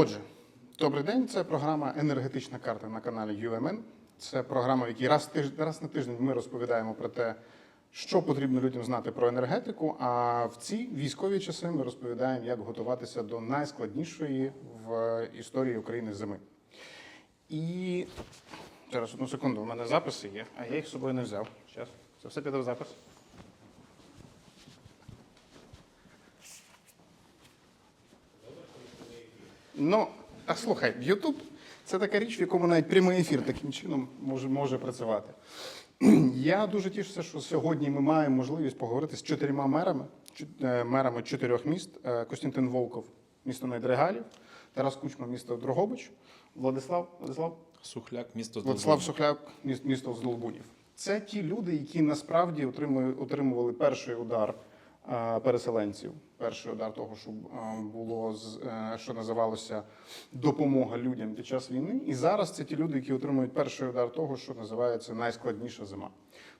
Отже, добрий день. Це програма Енергетична карта на каналі UMN. Це програма, в якій раз, тиж... раз на тиждень ми розповідаємо про те, що потрібно людям знати про енергетику. А в ці військові часи ми розповідаємо, як готуватися до найскладнішої в історії України зими. І зараз одну секунду, у мене записи є, а я їх з собою не взяв. Зараз, це все піде в запис. Ну, а слухай, YouTube це така річ, в якому навіть прямий ефір таким чином може, може працювати. Я дуже тішуся, що сьогодні ми маємо можливість поговорити з чотирма мерами, е, мерами чотирьох міст: Е, Костянтин Волков, місто Найдрегалів, Тарас Кучма, місто Дрогобич, Владислав, Владислав Сухляк, місто Владислав Сухляк, міс- місто Здолбунів. Це ті люди, які насправді отримували перший удар переселенців. Перший удар того, що було е, що називалося допомога людям під час війни. І зараз це ті люди, які отримують перший удар того, що називається найскладніша зима.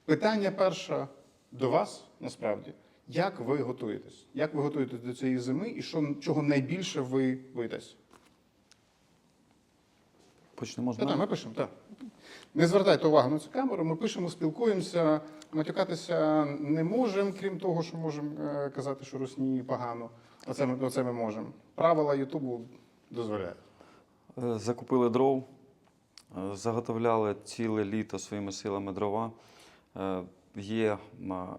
Питання перше до вас насправді. Як ви готуєтесь? Як ви готуєтесь до цієї зими і що, чого найбільше ви боїтесь? Почнемо з Та, та, ми пишемо, так. Не звертайте увагу на цю камеру, ми пишемо, спілкуємося, матюкатися не можемо, крім того, що можемо е, казати, що русні погано. Оце ми, оце ми можемо. Правила Ютубу дозволяють. Е, Закупили дров, е, заготовляли ціле літо своїми силами дрова. Є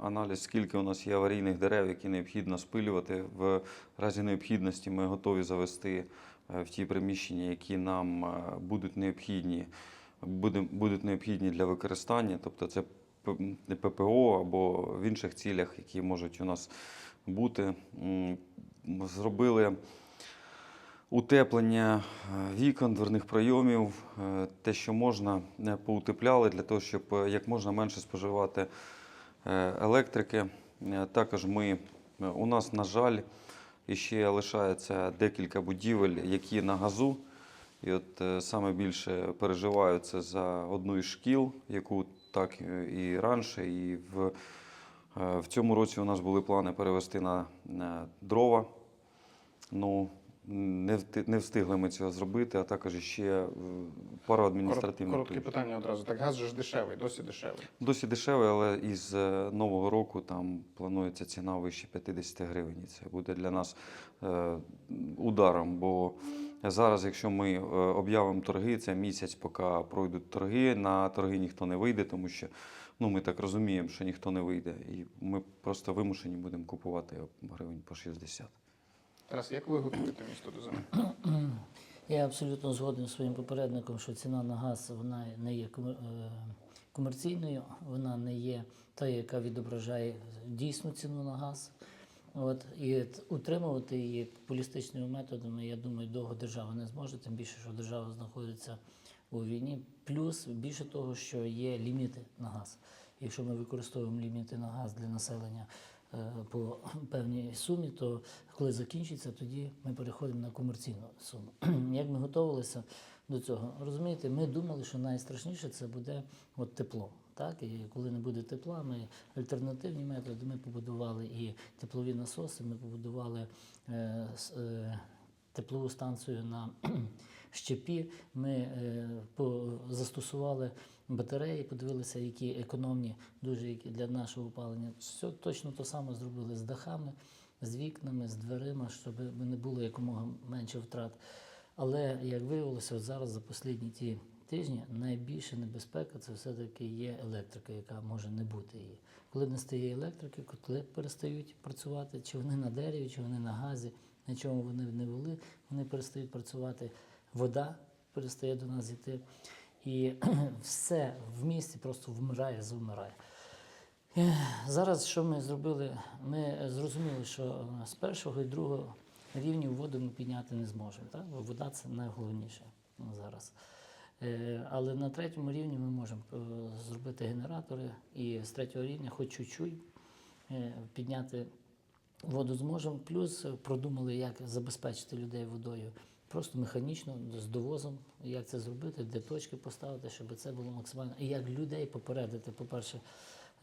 аналіз, скільки у нас є аварійних дерев, які необхідно спилювати. В разі необхідності ми готові завести в ті приміщення, які нам е, будуть необхідні, будуть необхідні для використання. Тобто це ППО або в інших цілях, які можуть у нас бути. Зробили утеплення е, вікон, дверних прийомів, е, те, що можна, е, поутепляли для того, щоб е, як можна менше споживати е, електрики. Е, Також ми, е, у нас, на жаль, ще лишається декілька будівель, які на газу. І от е, саме більше переживаю це за одну із шкіл, яку так е, і раніше, і в, е, в цьому році у нас були плани перевести на, на дрова. Ну, не, не встигли ми цього зробити, а також ще е, пару адміністративних. Коротке плюсів. питання одразу. Так газ же ж дешевий, досі дешевий. Досі дешеве, але із е, нового року там планується ціна вище 50 гривень. Це буде для нас е, ударом. Бо зараз, якщо ми об'явимо торги, це місяць, поки пройдуть торги. На торги ніхто не вийде, тому що ну, ми так розуміємо, що ніхто не вийде. І ми просто вимушені будемо купувати гривень по 60. Тарас, як ви готуєте місто до зими? Я абсолютно згоден з своїм попередником, що ціна на газ вона не є е, комерційною, вона не є та, яка відображає дійсну ціну на газ. От, і утримувати її популістичними методами, я думаю, довго держава не зможе, тим більше, що держава знаходиться у війні. Плюс більше того, що є ліміти на газ. Якщо ми використовуємо ліміти на газ для населення по певній сумі, то коли закінчиться, тоді ми переходимо на комерційну суму. Як ми готувалися до цього? Розумієте, ми думали, що найстрашніше це буде от тепло. Так, і коли не буде тепла, ми альтернативні методи. Ми побудували і теплові насоси, ми побудували е, е, теплову станцію на щепі. Ми е, застосували батареї, подивилися, які економні, дуже які для нашого опалення. Все точно то саме зробили з дахами, з вікнами, з дверима, щоб не було якомога менше втрат. Але як виявилося, от зараз за останні ті тижні найбільша небезпека це все-таки є електрика, яка може не бути її. Коли не стає електрики, котли перестають працювати, чи вони на дереві, чи вони на газі, на чому вони не вели, вони перестають працювати. Вода перестає до нас йти. І все в місті просто вмирає, завмирає. Е, Зараз що ми зробили? Ми зрозуміли, що з першого і другого рівнів воду ми підняти не зможемо. Так? Вода це найголовніше зараз. Е, Але на третьому рівні ми можемо е, зробити генератори і з третього рівня, хоч чуть-чуть, е, підняти воду зможемо. Плюс продумали, як забезпечити людей водою. Просто механічно з довозом, як це зробити, де точки поставити, щоб це було максимально. І як людей попередити, по-перше,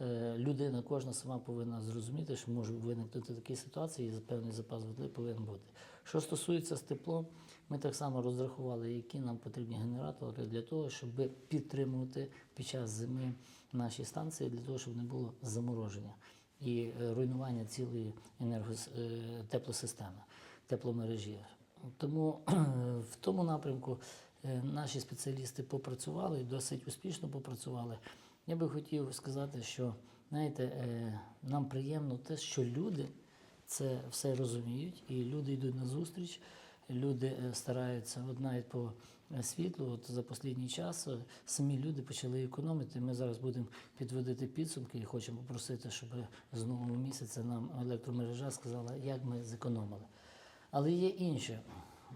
е, людина кожна сама повинна зрозуміти, що може виникнути такі ситуації, і певний запас води повинен бути. Що стосується з теплом, ми так само розрахували, які нам потрібні генератори для того, щоб підтримувати під час зими наші станції, для того, щоб не було замороження і е, руйнування цілої енергос... е, теплосистеми, тепломережі. Тому в тому напрямку е, наші спеціалісти попрацювали досить успішно попрацювали. Я би хотів сказати, що знаєте, е, нам приємно те, що люди це все розуміють, і люди йдуть на зустріч, люди е, стараються, от навіть по світлу, от за останній час самі люди почали економити. Ми зараз будемо підводити підсумки і хочемо попросити, щоб з нового місяця нам електромережа сказала, як ми зекономили. Але є інше.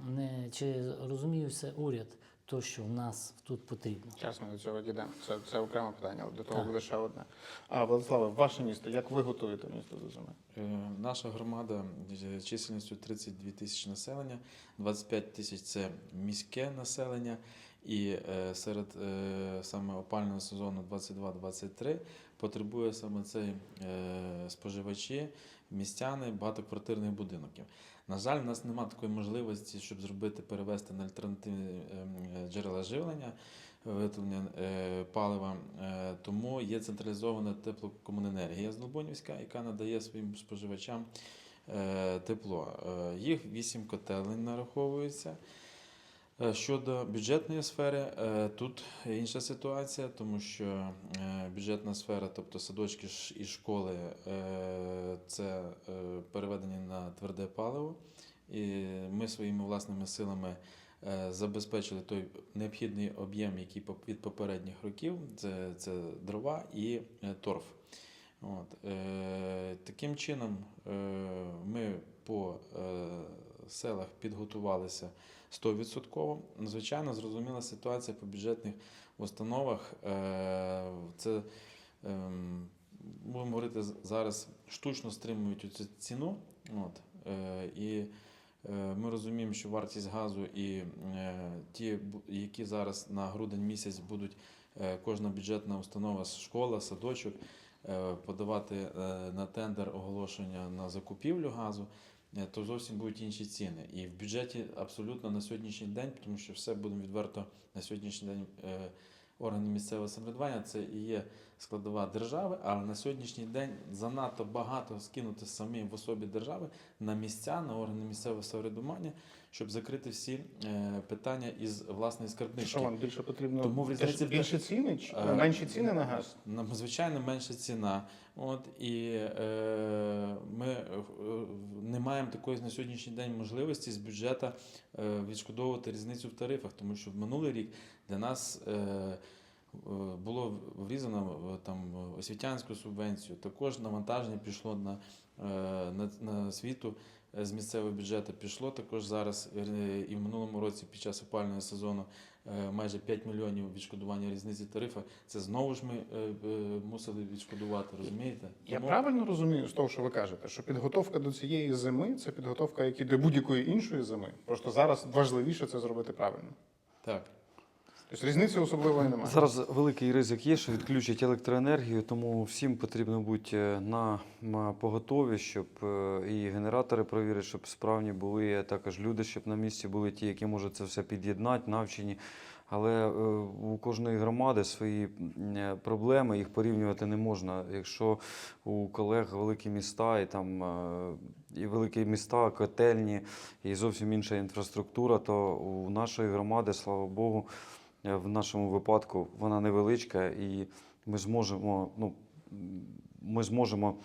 Не, чи розуміє все уряд, то, що в нас тут потрібно. Чесно, до цього дійдемо. Це, це окреме питання, але до того Так. буде ще одне. А Владиславе, ваше місто, як ви готуєте місто до зими? Е, Наша громада з чисельністю 32 тисячі населення, 25 тисяч це міське населення, і е, серед е, саме опального сезону 22-23 потребує саме цей е, споживачі, містяни багатоквартирних будинків. На жаль, в нас немає такої можливості, щоб зробити перевести на альтернативні ем, джерела живлення. Виготовлення е, палива, Е, тому є централізована теплокомуненергія з Лобонівська, яка надає своїм споживачам тепло. Їх вісім котелень нараховується. Е, Щодо бюджетної сфери, е, тут інша ситуація, тому що е, бюджетна сфера, тобто садочки і школи, це переведені на тверде паливо. І ми своїми власними силами забезпечили той необхідний об'єм, який від попередніх років, це, це дрова і торф. От, таким чином ми по селах підготувалися 100%. Звичайно, зрозуміла ситуація по бюджетних установах. Е, це ем, будемо говорити зараз штучно стримують цю ціну. От, е, і е, ми розуміємо, що вартість газу і ті, які зараз на грудень місяць будуть кожна бюджетна установа, школа, садочок подавати на тендер оголошення на закупівлю газу, то зовсім будуть інші ціни. І в бюджеті абсолютно на сьогоднішній день, тому що все будемо відверто на сьогоднішній день. е, Органи місцевого самоврядування це і є складова держави, але на сьогоднішній день занадто багато скинути самі в особі держави на місця, на органи місцевого самоврядування, щоб закрити всі е, питання із власної скарбнички. Що вам більше потрібно? Тому в різниці більше ціни чи Е, менші ціни на газ? Нам звичайно менша ціна. От і е, ми е, не маємо такої на сьогоднішній день можливості з бюджету е, відшкодовувати різницю в тарифах, тому що в минулий рік для нас е, було врізано там освітянську субвенцію. Також навантаження пішло на, на, на освіту е, з місцевого бюджету. Пішло також зараз е, і в минулому році під час опального сезону е, майже 5 мільйонів відшкодування різниці тарифа. Це знову ж ми е, е, мусили відшкодувати, розумієте? Я Тому- правильно розумію з того, що ви кажете, що підготовка до цієї зими це підготовка, як і до будь-якої іншої зими. Просто зараз важливіше це зробити правильно. Так. Тобто різниці особливої немає. Зараз великий ризик є, що відключать електроенергію, тому всім потрібно бути е, на поготові, щоб е, і генератори провірити, щоб справні були, а також люди, щоб на місці були ті, які можуть це все під'єднати, навчені. Але е, у кожної громади свої проблеми, їх порівнювати не можна. Якщо у колег великі міста і там і великі міста, котельні, і зовсім інша інфраструктура, то у нашої громади, слава Богу, в нашому випадку вона невеличка, і ми зможемо, ну, ми зможемо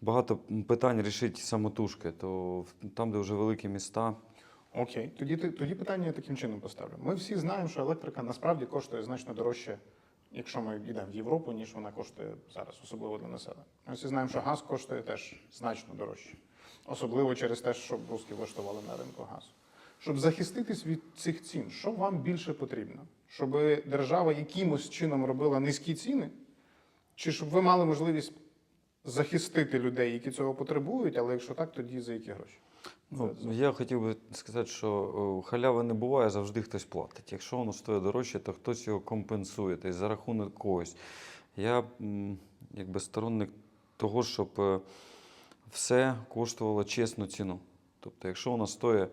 багато питань рішити самотужки. То там, де вже великі міста, Окей, тоді тоді питання я таким чином поставлю. Ми всі знаємо, що електрика насправді коштує значно дорожче, якщо ми йдемо в Європу, ніж вона коштує зараз, особливо для населення. Ми всі знаємо, що газ коштує теж значно дорожче, особливо через те, що русські влаштували на ринку газу. Щоб захиститись від цих цін, що вам більше потрібно? Щоб держава якимось чином робила низькі ціни, чи щоб ви мали можливість захистити людей, які цього потребують, але якщо так, тоді за які гроші? Ну, я хотів би сказати, що халяви не буває, завжди хтось платить. Якщо воно стоїть дорожче, то хтось його компенсує, тобто за рахунок когось. Я якби сторонник того, щоб е, все коштувало чесну ціну. Тобто, якщо нас стоїть е,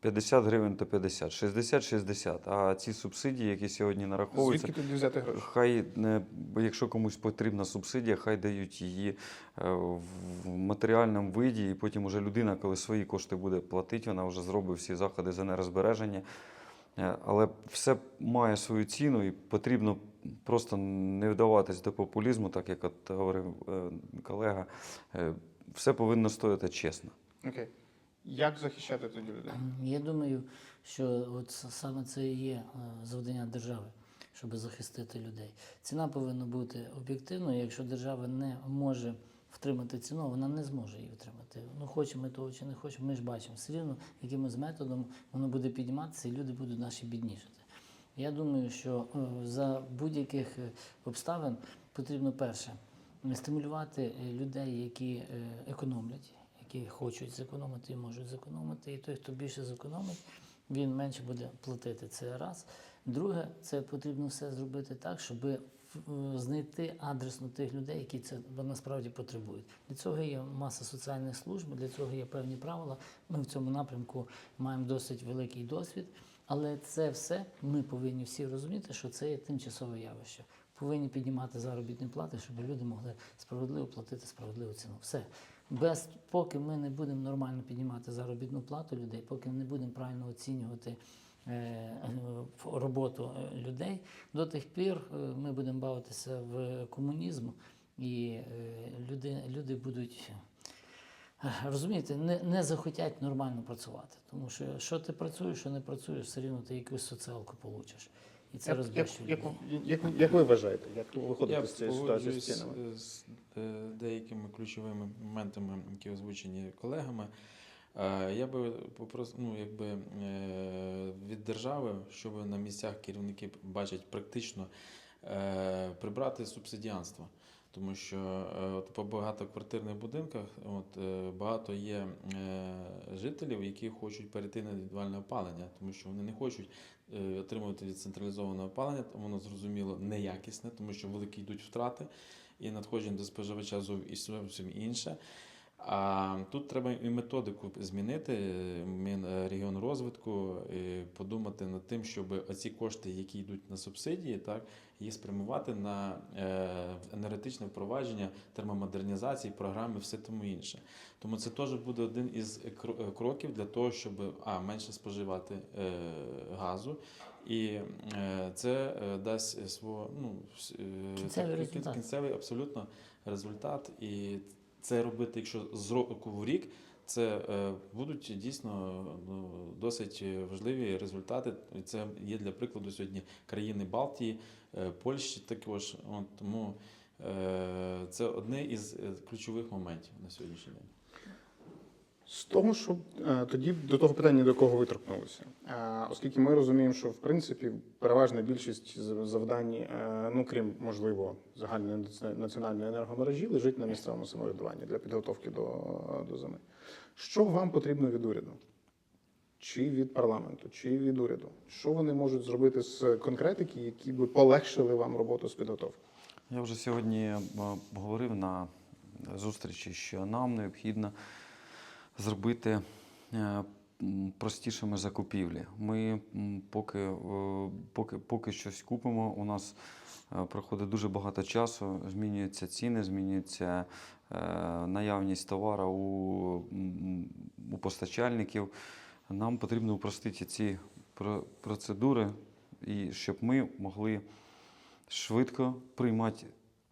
50 гривень, то 50, 60 60. А ці субсидії, які сьогодні нараховуються, Звідки тоді взяти гроші? Хай не якщо комусь потрібна субсидія, хай дають її е, в матеріальному виді, і потім уже людина, коли свої кошти буде платити, вона вже зробить всі заходи з енергозбереження. Е, Але все має свою ціну, і потрібно просто не вдаватись до популізму, так як от говорив е, колега. Е, Все повинно стояти чесно. Окей. Як захищати тоді людей? Я думаю, що от саме це і є е, завдання держави, щоб захистити людей. Ціна повинна бути об'єктивною. Якщо держава не може втримати ціну, вона не зможе її втримати. Ну, хочемо ми того чи не хочемо, ми ж бачимо, все рівно якимось методом воно буде підніматися, і люди будуть наші біднішати. Я думаю, що е, за будь-яких е, обставин потрібно перше стимулювати людей, які економлять, які хочуть зекономити і можуть зекономити. І той, хто більше зекономить, він менше буде платити. Це раз. Друге, це потрібно все зробити так, щоб е, знайти адресно тих людей, які це насправді потребують. Для цього є маса соціальних служб, для цього є певні правила. Ми в цьому напрямку маємо досить великий досвід. Але це все ми повинні всі розуміти, що це є тимчасове явище. Повинні піднімати заробітні плати, щоб люди могли справедливо платити справедливу ціну. Все. Без, поки ми не будемо нормально піднімати заробітну плату людей, поки не будемо правильно оцінювати е, е, роботу е, людей, до тих пір е, ми будемо бавитися в комунізм, і е, люди, люди будуть Розумієте, не, не захотять нормально працювати. Тому що що ти працюєш, що не працюєш, все рівно ти якусь соціалку получиш. І це Як, як, як, як, як ви вважаєте, як виходити Я з цієї ситуації з цінами? з деякими ключовими моментами, які озвучені колегами. Е, Я би попрос... ну, якби, е, від держави, щоб на місцях керівники бачать практично е, прибрати субсидіанство. Тому що е, от по багатоквартирних будинках от, е, багато є е, жителів, які хочуть перейти на індивідуальне опалення, тому що вони не хочуть отримувати централізоване опалення, воно зрозуміло неякісне, тому що великі йдуть втрати, і надходження до споживача зовсім інше. А тут треба і методику змінити, е, Мінрегіонрозвитку, і подумати над тим, щоб оці кошти, які йдуть на субсидії, так, їх спрямувати на е, енергетичне впровадження, термомодернізації, програми, все тому інше. Тому це теж буде один із кроків для того, щоб а, менше споживати е, газу, і е, це е, дасть свого ну, е, Кінцевий результат. кінцевий абсолютно результат. І це робити, якщо з року в рік, це е, будуть дійсно ну, досить важливі результати. Це є для прикладу сьогодні країни Балтії, е, Польщі також. Тому е, це одне із ключових моментів на сьогоднішній день. З того, що е, тоді до того питання, до кого ви торкнулися. Е, Оскільки ми розуміємо, що в принципі переважна більшість завдань, е, ну крім можливо загальної національної енергомережі, лежить на місцевому самоврядуванні для підготовки до, до зими. Що вам потрібно від уряду? Чи від парламенту, чи від уряду? Що вони можуть зробити з конкретики, які би полегшили вам роботу з підготовки? Я вже сьогодні говорив на зустрічі, що нам необхідно зробити е, простішими закупівлі. Ми поки, е, поки, поки щось купимо, у нас е, проходить дуже багато часу, змінюються ціни, змінюється наявність товару у, у постачальників. Нам потрібно упростити ці про- процедури, і щоб ми могли швидко приймати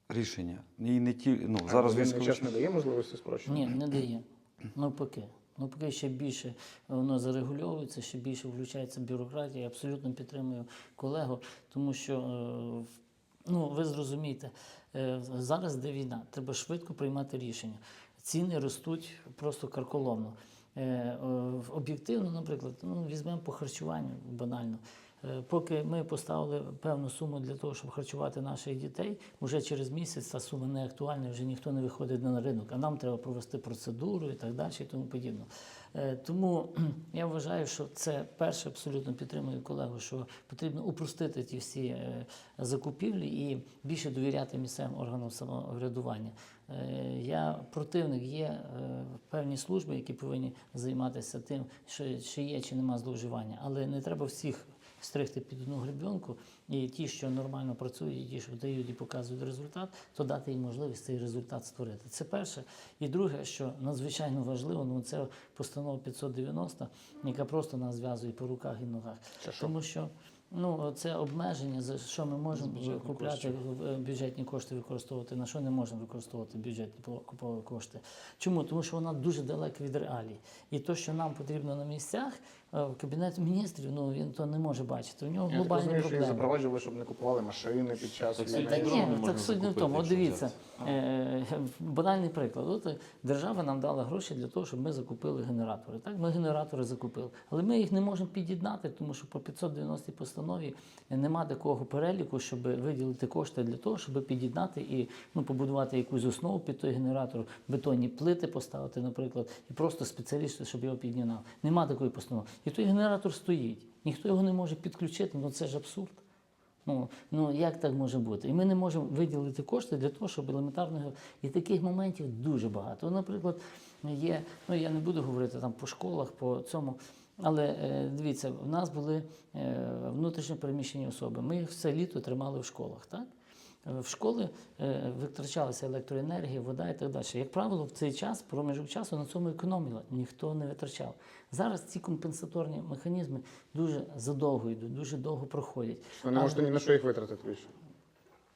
рішення. І не ті, ну, зараз він час не дає можливості спрощення? Ні, не дає. Навпаки. Навпаки, ще більше воно зарегульовується, ще більше включається бюрократія. Я абсолютно підтримую колегу, тому що е, ну, ви зрозумієте, е, зараз де війна, треба швидко приймати рішення. Ціни ростуть просто карколомно. Е, Об'єктивно, наприклад, ну, візьмемо по харчуванню банально. Е, Поки ми поставили певну суму для того, щоб харчувати наших дітей, вже через місяць та сума не актуальна, вже ніхто не виходить на ринок, а нам треба провести процедуру і так далі, і тому подібне. Е, Тому я вважаю, що це перше абсолютно підтримую колегу, що потрібно упростити ті всі е, закупівлі і більше довіряти місцевим органам самоврядування. Я противник є певні служби, які повинні займатися тим, що чи є чи нема зловживання, але не треба всіх стригти під одну гребінку, і ті, що нормально працюють, і ті, що дають і показують результат, то дати їм можливість цей результат створити. Це перше. І друге, що надзвичайно важливо, ну це постанова 590, яка просто нас зв'язує по руках і ногах. Це що? Тому що ну, це обмеження, за що ми можемо купляти коштів. е, бюджетні кошти використовувати, на що не можемо використовувати бюджетні кошти. Чому? Тому що вона дуже далека від реалій. І то, що нам потрібно на місцях, Кабінет міністрів, ну він то не може бачити. У нього Я так глобальні розумію, що їх проблеми. запроваджували, щоб не купували машини під час Так, війни. Та ні, так суть не в тому. От дивіться, е, банальний приклад. От е, держава нам дала гроші для того, щоб ми закупили генератори. Так, ми генератори закупили, але ми їх не можемо під'єднати, тому що по 590 постанові нема такого переліку, щоб виділити кошти для того, щоб під'єднати і ну, побудувати якусь основу під той генератор, бетонні плити поставити, наприклад, і просто спеціалісти, щоб його під'єднав. Нема такої постанови. І той генератор стоїть. Ніхто його не може підключити, ну це ж абсурд. Ну, ну як так може бути? І ми не можемо виділити кошти для того, щоб елементарно і таких моментів дуже багато. Наприклад, є, ну я не буду говорити там по школах, по цьому. Але е, дивіться, в нас були е, внутрішньо переміщені особи. Ми їх все літо тримали в школах, так? Е, В школи е, витрачалася електроенергія, вода і так далі. Як правило, в цей час, проміжок часу на цьому економіло, ніхто не витрачав. Зараз ці компенсаторні механізми дуже задовго йдуть, дуже довго проходять. Ви не можете ні на що їх витратити більше.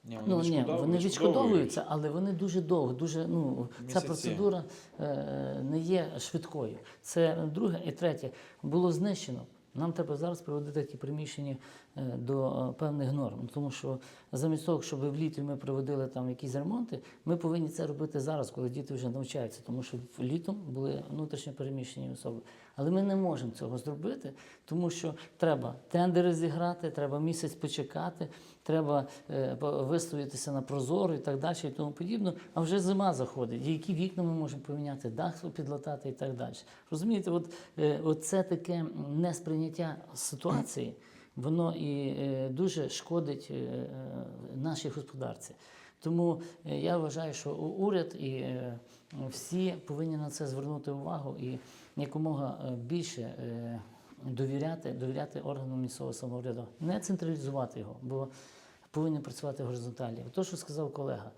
Ні, Ну ні, вони відшкодовуються, але вони дуже довго, дуже ну ця процедура е, не є швидкою. Це друге і третє було знищено. Нам треба зараз приводити ті приміщення е, до е, певних норм, тому що замість того, щоб в літі ми проводили там якісь ремонти, ми повинні це робити зараз, коли діти вже навчаються, тому що літом були внутрішньо переміщені особи. Але ми не можемо цього зробити, тому що треба тендери зіграти, треба місяць почекати, треба е, виставитися на прозоро і так далі, і тому подібне. А вже зима заходить. Які вікна ми можемо поміняти, дах підлатати і так далі. Розумієте, от, е, от це таке несприйняття ситуації, воно і е, дуже шкодить нашій господарці. Тому я вважаю, що уряд і всі повинні на це звернути увагу і якомога більше довіряти, довіряти органам місцевого самоврядування. Не централізувати його, бо повинні працювати горизонталі. То, що сказав колега.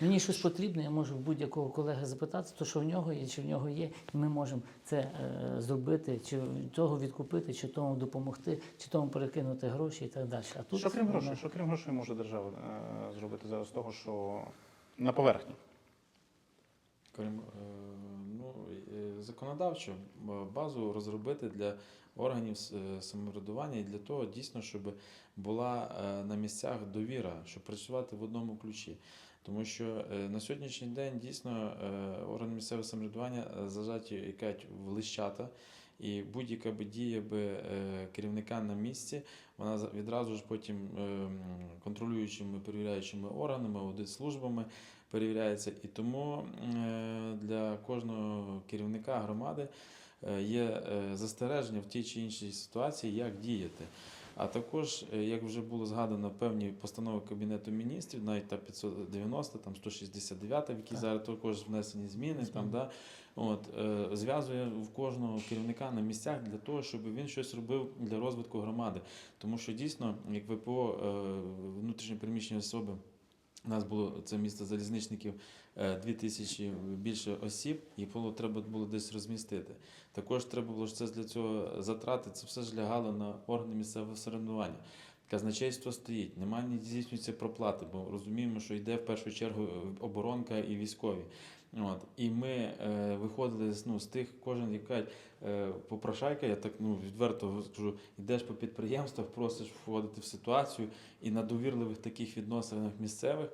Мені щось потрібно, я можу в будь-якого колеги запитати, то що в нього є, чи в нього є, і ми можемо це е, зробити, чи того відкупити, чи тому допомогти, чи тому перекинути гроші і так далі. А тут Що крім грошей, що крім грошей може держава е, зробити зараз того, що на поверхні? Крім, е, ну, е, базу розробити для органів е, самоврядування і для того дійсно, щоб була е, на місцях довіра, щоб працювати в одному ключі. Тому що на сьогоднішній день дійсно органи місцевого самоврядування зажаті в лищата. І будь-яка би дія керівника на місці, вона відразу ж потім е, контролюючими перевіряючими органами, аудитслужбами перевіряється. І тому е, для кожного керівника громади е, є е, застереження в тій чи іншій ситуації, як діяти. А також, як вже було згадано, певні постанови Кабінету міністрів, навіть та 590, там 169, в які Так. зараз також внесені зміни, там, да, от, зв'язує в кожного керівника на місцях для того, щоб він щось робив для розвитку громади. Тому що дійсно, як ВПО внутрішньопереміщені особи, у нас було це місто залізничників е, 2000 більше осіб, і було треба було десь розмістити. Також треба було це для цього затрати. Це все ж лягало на органи місцевого самоврядування. Казначейство стоїть, немає ні здійснюється проплати, бо розуміємо, що йде в першу чергу оборонка і військові. От. І ми е, виходили з, ну, з тих, кожен як кажуть, е, попрошайка, я так ну, відверто скажу, йдеш по підприємствах, просиш входити в ситуацію, і на довірливих таких відносинах місцевих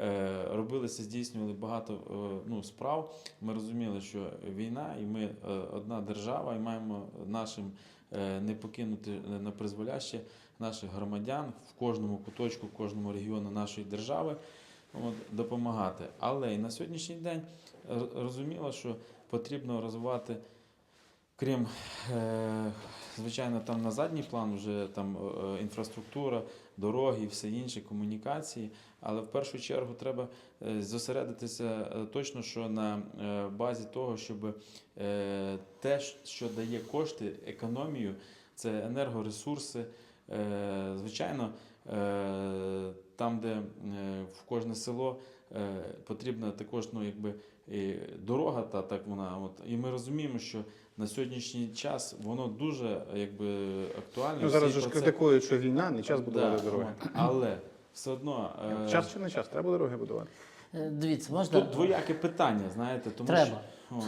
е, робилися, здійснювали багато е, ну, справ. Ми розуміли, що війна, і ми е, одна держава, і маємо нашим е, не покинути на призволяще наших громадян в кожному куточку, в кожному регіоні нашої держави от, допомагати. Але і на сьогоднішній день р- розуміло, що потрібно розвивати, крім, е, звичайно, там на задній план вже там е, інфраструктура, дороги і все інше, комунікації. Але в першу чергу треба е, зосередитися е, точно, що на е, базі того, щоб е, те, що дає кошти, економію, це енергоресурси. Е, Звичайно, е, там, де е, в кожне село е, потрібна також ну, якби, дорога, та так вона. От, і ми розуміємо, що на сьогоднішній час воно дуже якби, актуально. Ну, зараз же ж критикують, що війна, не час будувати Да, дороги. Але все одно е, Час чи не час? Треба дороги будувати. Дивіться, можна тут двояке питання, знаєте, тому треба, що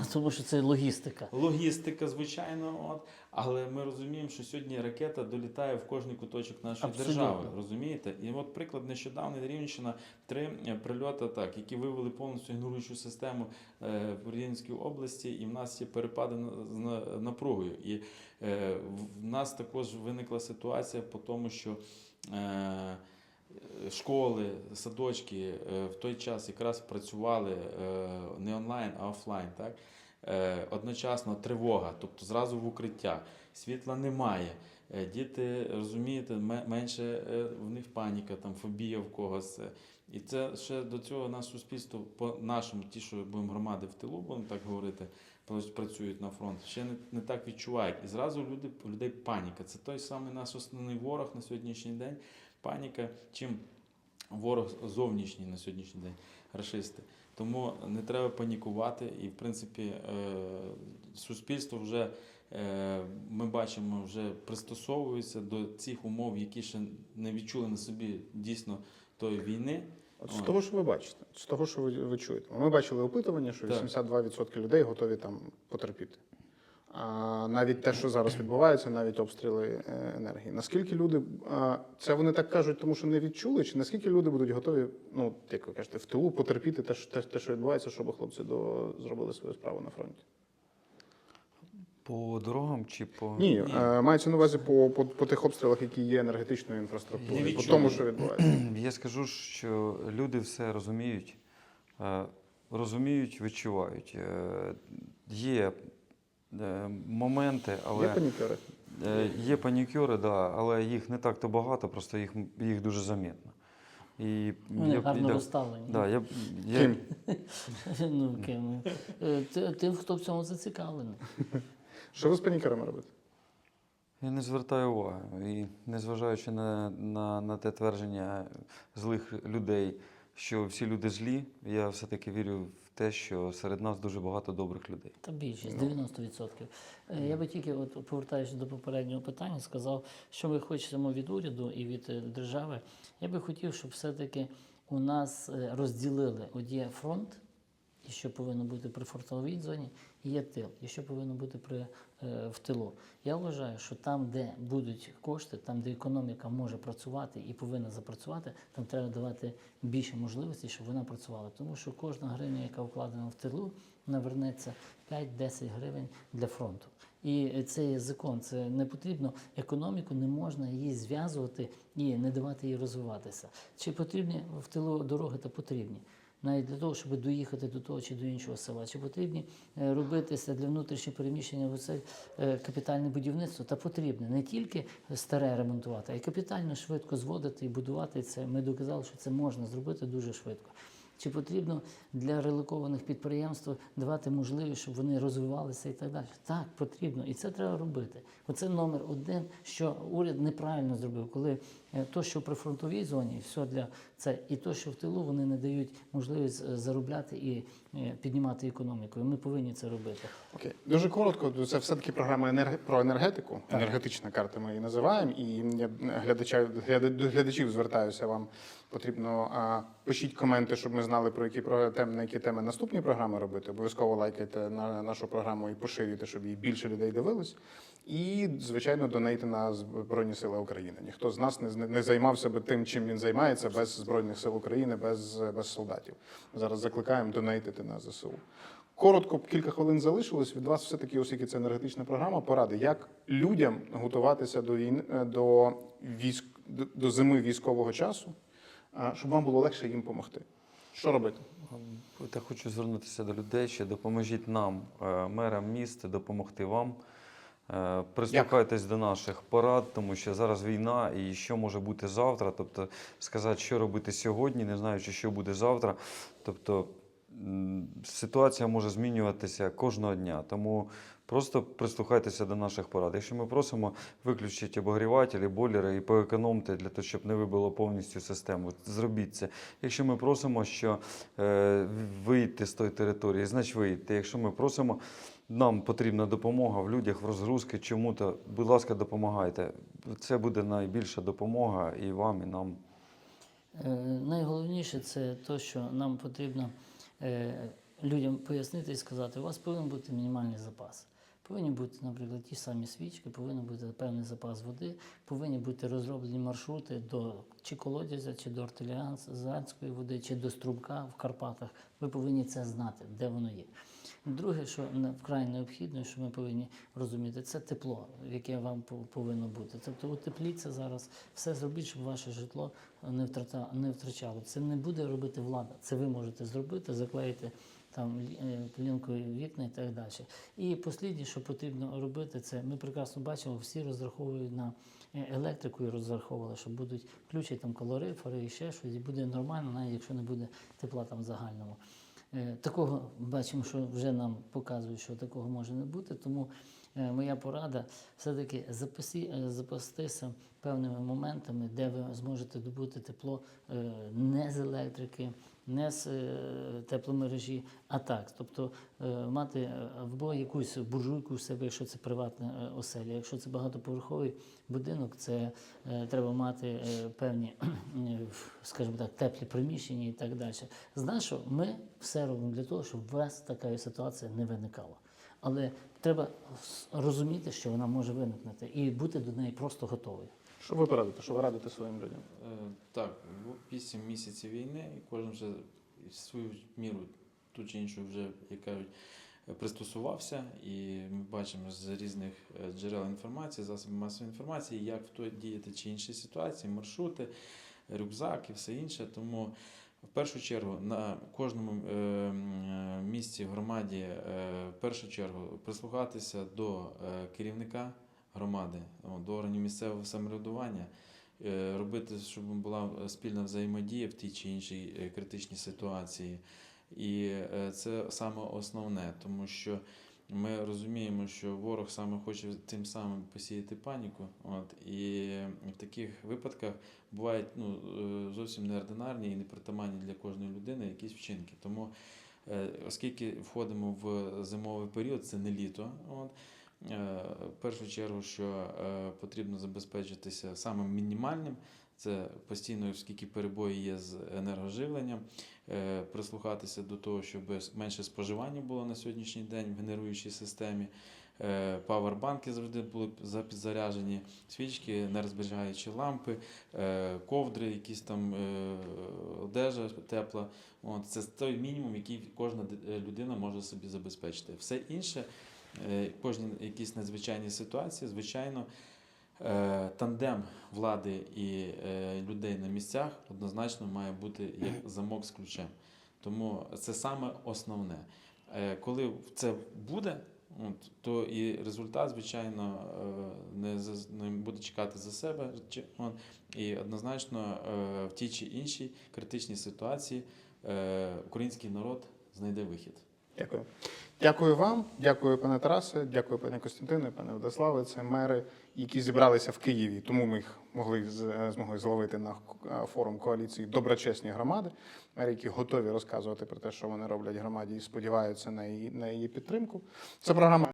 тому що це логістика. логістика, звичайно, от, але ми розуміємо, що сьогодні ракета долітає в кожний куточок нашої Абсолютно. держави. Розумієте? І от приклад нещодавний Рівненщина, три е, прильоти, так, які вивели повністю ігноруючу систему е, в Рівненській області, і в нас є перепади на- з на- напругою. І е, в нас також виникла ситуація по тому, що. Е, Школи, садочки е, в той час якраз працювали е, не онлайн, а офлайн. Так? Е, Одночасно тривога, тобто зразу в укриття, світла немає. Е, Діти розумієте, ме- менше е, в них паніка, там фобія в когось. е. І це ще до цього наше суспільство по нашому, ті, що будемо громади в тилу, будемо так говорити, пра- працюють на фронт, ще не, не так відчувають. І зразу люди, людей паніка. Це той самий наш основний ворог на сьогоднішній день. Паніка, чим ворог зовнішній на сьогоднішній день, рашисти. Тому не треба панікувати. І, в принципі, е, суспільство вже е, ми бачимо, вже пристосовується до цих умов, які ще не відчули на собі дійсно тої війни. От з того, що ви бачите, з того, що ви, ви чуєте. Ми бачили опитування, що Так. 82% людей готові там потерпіти. Навіть те, що зараз відбувається, навіть обстріли е, енергії. Наскільки люди це вони так кажуть, тому що не відчули, чи наскільки люди будуть готові, ну як ви кажете, в тилу потерпіти те, що- те, те що відбувається, щоб хлопці до зробили свою справу на фронті? По дорогам чи по Ні, е, мається на увазі по, по, по тих обстрілах, які є енергетичною інфраструктурою, по тому, що відбувається. Я скажу, що люди все розуміють, е, розуміють, відчувають. Є моменти, Є але панікери. е, є панікюри, да, але їх не так то багато, просто їх, їх дуже замітно. І Вони я гарно да, розставлені. да, я, я, Ким? ну, ким? Е, Тим, хто в цьому зацікавлений. Що ви з панікерами робите? Я не звертаю уваги. І незважаючи на, на, на те твердження злих людей, що всі люди злі, я все-таки вірю в те, що серед нас дуже багато добрих людей. Та більшість, 90%. Е, Я би тільки, от, повертаючись до попереднього питання, сказав, що ми хочемо від уряду і від е, держави. Я би хотів, щоб все-таки у нас е, розділили от є фронт, і що повинно бути при фронтовій зоні, є тил, і що повинно бути при, е, в тилу. Я вважаю, що там, де будуть кошти, там, де економіка може працювати і повинна запрацювати, там треба давати більше можливостей, щоб вона працювала. Тому що кожна гривня, яка вкладена в тилу, вона вернеться 5-10 гривень для фронту. І це є закон. Це не потрібно економіку, не можна її зв'язувати і не давати їй розвиватися. Чи потрібні в тилу дороги, та потрібні. Навіть для того, щоб доїхати до того чи до іншого села, чи потрібні е, робитися для внутрішнього переміщення в це е, капітальне будівництво, та потрібне не тільки старе ремонтувати, а й капітально швидко зводити і будувати це. Ми доказали, що це можна зробити дуже швидко. Чи потрібно для релокованих підприємств давати можливість, щоб вони розвивалися і так далі? Так, потрібно, і це треба робити. Оце номер один, що уряд неправильно зробив, коли то, що при фронтовій зоні, все для це, і то, що в тилу вони не дають можливість е, заробляти і е, піднімати економіку. І ми повинні це робити. Окей, дуже коротко. Це все-таки програма енерг... про енергетику. Енергетична карта ми її називаємо. І я глядача... до глядачів звертаюся вам Потрібно а, пишіть коменти, щоб ми знали про які про теми, на які теми наступні програми робити. Обов'язково лайкайте на нашу програму і поширюйте, щоб її більше людей дивилось. І, звичайно, донейте на Збройні Сили України. Ніхто з нас не, не займався би тим, чим він займається, без Збройних сил України, без, без солдатів. Зараз закликаємо донейтити на ЗСУ. Коротко, кілька хвилин залишилось. Від вас все-таки, оскільки це енергетична програма, поради, як людям готуватися до війни е, до військ до, зими військового часу, щоб вам було легше їм допомогти. Що робити? Я хочу звернутися до людей, що допоможіть нам, е, мерам міст, допомогти вам. Е, Прислухайтесь до наших порад, тому що зараз війна і що може бути завтра. Тобто сказати, що робити сьогодні, не знаючи, що буде завтра. Тобто ситуація може змінюватися кожного дня. Тому просто прислухайтеся до наших порад. Якщо ми просимо, виключіть обогрівателі, бойлери і поекономте для того, щоб не вибило повністю систему. Зробіть це. Якщо ми просимо, що е, вийти з тої території, значить вийти. Якщо ми просимо, нам потрібна допомога в людях в розгрузки чому-то, будь ласка, допомагайте. Це буде найбільша допомога і вам, і нам. Е, Найголовніше це те, що нам потрібно е, людям пояснити і сказати, у вас повинен бути мінімальний запас. Повинні бути, наприклад, ті самі свічки, повинен бути певний запас води, повинні бути розроблені маршрути до чи колодязя, чи до артилеріанської води, чи до струмка в Карпатах. Ви повинні це знати, де воно є. Друге, що вкрай необхідно, що ми повинні розуміти, це тепло, яке вам по- повинно бути. Тобто утепліться зараз, все зробіть, щоб ваше житло не, втрата, не втрачало. Це не буде робити влада. Це ви можете зробити, заклеїти там е, плінкою вікна і так далі. І посліднє, що потрібно робити, це ми прекрасно бачимо, всі розраховують на е, електрику і розраховували, що будуть включити там калорифери і ще щось, і буде нормально, навіть якщо не буде тепла там. Е, Такого бачимо, що вже нам показують, що такого може не бути. Тому е, моя порада все-таки е, запастися певними моментами, де ви зможете добути тепло е, не з електрики, не з е, тепломережі, а так. Тобто е, мати е, або якусь буржуйку в себе, якщо це приватна е, оселя. Якщо це багатоповерховий будинок, це треба мати певні, скажімо так, теплі приміщення і так далі. Знаєш, що ми все робимо для того, щоб у вас така ситуація не виникала. Але треба розуміти, що вона може виникнути, і бути до неї просто готовий. Що ви порадите? Що ви радите своїм людям? Е, Так, в- вісім місяців війни, і кожен вже в свою міру ту чи іншу вже, як кажуть, пристосувався, і ми бачимо з різних е, джерел інформації, засобів масової інформації, як в той діяти чи іншій ситуації, маршрути, рюкзак і все інше. Тому в першу чергу на кожному е, місці громаді, в першу чергу прислухатися до керівника громади, до органів місцевого самоврядування, е, робити, щоб була спільна взаємодія в тій чи іншій е, критичній ситуації. І е, це саме основне, тому що ми розуміємо, що ворог саме хоче тим самим посіяти паніку. От, і в таких випадках бувають ну, зовсім неординарні і непритаманні для кожної людини якісь вчинки. Тому, оскільки входимо в зимовий період, це не літо. От, В першу чергу, що е, потрібно забезпечитися самим мінімальним, це постійно, оскільки перебої є з енергоживленням, е, прислухатися до того, щоб менше споживання було на сьогоднішній день в генеруючій системі. Е, Павербанки завжди були за- підзаряджені, свічки, нерозберігаючі лампи, е, ковдри, якісь там е, одежа тепла. Це той мінімум, який кожна людина може собі забезпечити. Все інше е, кожній якісь надзвичайні ситуації, звичайно, е, тандем влади і е, людей на місцях однозначно має бути як замок з ключем. Тому це саме основне. Коли це буде, то і результат, звичайно, не, буде чекати за себе. І однозначно в тій чи іншій критичній ситуації український народ знайде вихід. Дякую. Дякую вам, дякую, пане Тарасе, дякую, пане Костянтине, пане Владиславе. Це мери, які зібралися в Києві, тому ми їх могли змогли зловити на е, форум коаліції Доброчесні громади. Мери, які готові розказувати про те, що вони роблять громаді, і сподіваються на її на її підтримку. Це програма.